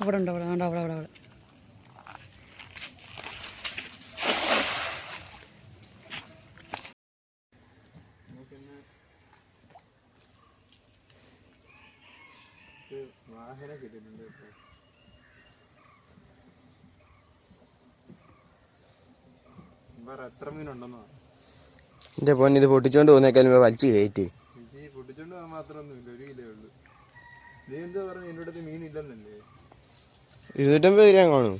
അവിടെ ഉണ്ട് അവിടെ അവിടെ അവിടെ അവിടെ വാഹനം കിട്ടിയിട്ടുണ്ട് കേട്ടോ പറ എത്ര മീനുണ്ടെന്നോ എന്റെ പൊന്നെ ഇത് പൊട്ടിച്ചോണ്ട് പോകുന്നേക്കാൾ വലിച്ചു കയറ്റി. പൊട്ടിച്ചോണ്ട് പോകാൻ മാത്രമൊന്നുമില്ല ഒരു കിലോ ഉള്ളു. നീ എന്താ പറഞ്ഞ എന്റെ അടുത്ത് മീൻ ഇല്ലെന്നല്ലേ? ഇരുന്നൂറ്റമ്പത് ഗ്രാം കാണും.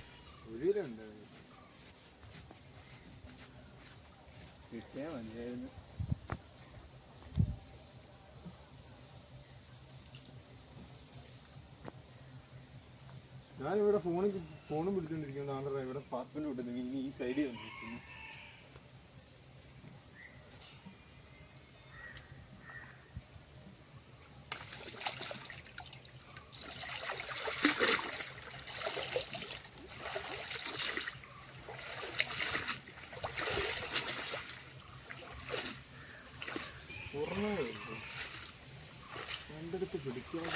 ഞാനിവിടെ ഫോണിൽ ഫോണും പിടിച്ചോണ്ടിരിക്കുന്നതാണ് ഇവിടെ പാസ്പോർട്ട് വിട്ടത്. ഈ സൈഡിൽ വന്നിരിക്കുന്നു എന്റെ അടുത്ത് പിടിച്ചാൽ